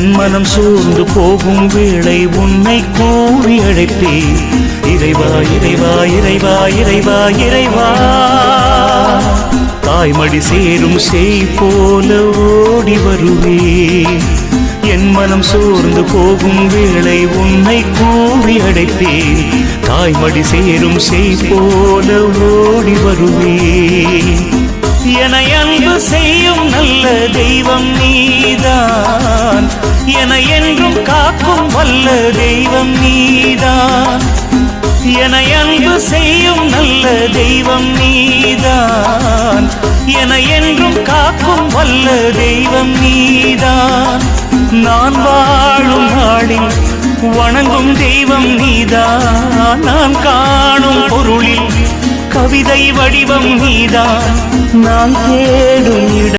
என் மனம் சூழ்ந்து போகும் வேளை உன்னை கூறி அழைப்பே இறைவா இறைவா இறைவா இறைவா இறைவா. தாய்மடி சேரும் செய் போல ஓடி வருவே. என் மனம் சோர்ந்து போகும் வேளை உன்னை கூவி அடைப்பேன் தாய்மடி சேரும் செய் போல ஓடி வருவே. என அன்பு செய்யும் நல்ல தெய்வம் நீதான். என என்றும் காக்கும் வல்ல தெய்வம் நீதான். என அன்பு செய்யும் நல்ல தெய்வம் நீதான். என என்றும் காக்கும் வல்ல தெய்வம் நீதான். நான் வாழும் நாளில் வணங்கும் தெய்வம் நீதான். நான் காணும் பொருளில் கவிதை வடிவம் நீதான். நான் தேடும் இடம்